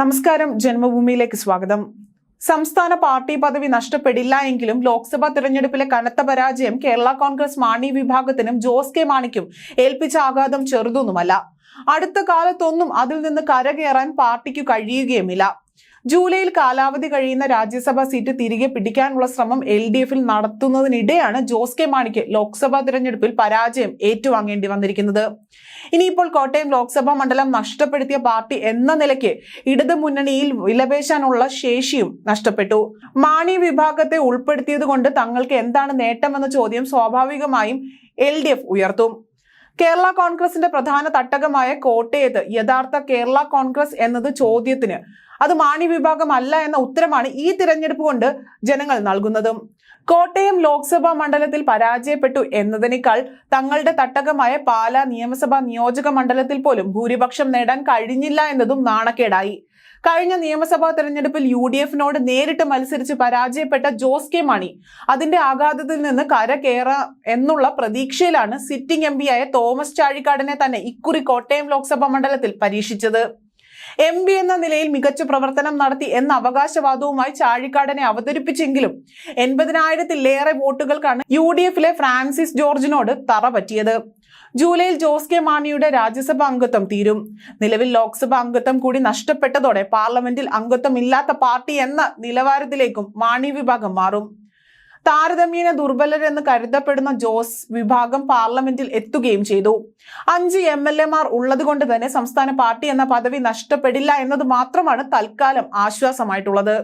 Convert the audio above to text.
നമസ്കാരം. ജന്മഭൂമിയിലേക്ക് സ്വാഗതം. സംസ്ഥാന പാർട്ടി പദവി നഷ്ടപ്പെടില്ല എങ്കിലും ലോക്സഭാ തെരഞ്ഞെടുപ്പിലെ കനത്ത പരാജയം കേരള കോൺഗ്രസ് മാണി വിഭാഗത്തിനും ജോസ് കെ മാണിക്കും ഏൽപ്പിച്ച ആഘാതം ചെറുതൊന്നുമല്ല. അടുത്ത കാലത്തൊന്നും അതിൽ നിന്ന് കരകയറാൻ പാർട്ടിക്ക് കഴിയുകയുമില്ല. ജൂലൈയിൽ കാലാവധി കഴിയുന്ന രാജ്യസഭാ സീറ്റ് തിരികെ പിടിക്കാനുള്ള ശ്രമം എൽ ഡി എഫിൽ നടത്തുന്നതിനിടെയാണ് ജോസ് കെ മാണിക്ക് ലോക്സഭാ തിരഞ്ഞെടുപ്പിൽ പരാജയം ഏറ്റുവാങ്ങേണ്ടി വന്നിരിക്കുന്നത്. ഇനിയിപ്പോൾ കോട്ടയം ലോക്സഭാ മണ്ഡലം നഷ്ടപ്പെടുത്തിയ പാർട്ടി എന്ന നിലയ്ക്ക് ഇടത് മുന്നണിയിൽ വിലപേശാനുള്ള ശേഷിയും നഷ്ടപ്പെട്ടു. മാണി വിഭാഗത്തെ ഉൾപ്പെടുത്തിയത് തങ്ങൾക്ക് എന്താണ് നേട്ടമെന്ന ചോദ്യം സ്വാഭാവികമായും എൽ ഉയർത്തും. കേരള കോൺഗ്രസിന്റെ പ്രധാന തട്ടകമായ കോട്ടയത്ത് യഥാർത്ഥ കേരള കോൺഗ്രസ് എന്നത് ചോദ്യത്തിന് അത് മാണി വിഭാഗം അല്ല എന്ന ഉത്തരമാണ് ഈ തിരഞ്ഞെടുപ്പ് കൊണ്ട് ജനങ്ങൾ നൽകുന്നതും. കോട്ടയം ലോക്സഭാ മണ്ഡലത്തിൽ പരാജയപ്പെട്ടു എന്നതിനേക്കാൾ തങ്ങളുടെ തട്ടകമായ പാലാ നിയമസഭാ നിയോജക മണ്ഡലത്തിൽ പോലും ഭൂരിപക്ഷം നേടാൻ കഴിഞ്ഞില്ല എന്നതും നാണക്കേടായി. കഴിഞ്ഞ നിയമസഭാ തെരഞ്ഞെടുപ്പിൽ യു ഡി എഫിനോട് നേരിട്ട് മത്സരിച്ച് പരാജയപ്പെട്ട ജോസ് കെ മാണി അതിന്റെ ആഘാതത്തിൽ നിന്ന് കര കയറാം എന്നുള്ള പ്രതീക്ഷയിലാണ് സിറ്റിംഗ് എം ആയ തോമസ് ചാഴിക്കാടനെ തന്നെ ഇക്കുറി കോട്ടയം ലോക്സഭാ മണ്ഡലത്തിൽ പരീക്ഷിച്ചത്. എം പി എന്ന നിലയിൽ മികച്ച പ്രവർത്തനം നടത്തി എന്ന അവകാശവാദവുമായി ചാഴിക്കാടനെ അവതരിപ്പിച്ചെങ്കിലും എൺപതിനായിരത്തിലേറെ വോട്ടുകൾക്കാണ് യു ഡി എഫിലെ ഫ്രാൻസിസ് ജോർജിനോട് തറ പറ്റിയത്. ജൂലൈയിൽ ജോസ് കെ മാണിയുടെ രാജ്യസഭാ അംഗത്വം തീരും. നിലവിൽ ലോക്സഭാ അംഗത്വം കൂടി നഷ്ടപ്പെട്ടതോടെ പാർലമെന്റിൽ അംഗത്വം ഇല്ലാത്ത പാർട്ടി എന്ന നിലവാരത്തിലേക്കും മാണി വിഭാഗം മാറും. താരതമ്യേന ദുർബലരെന്ന് കരുതപ്പെടുന്ന ജോസ് വിഭാഗം പാർലമെന്റിൽ എത്തുകയും ചെയ്തു. അഞ്ച് എം എൽ എമാർ ഉള്ളതുകൊണ്ട് തന്നെ സംസ്ഥാന പാർട്ടി എന്ന പദവി നഷ്ടപ്പെടില്ല എന്നത് മാത്രമാണ് തൽക്കാലം ആശ്വാസമായിട്ടുള്ളത്.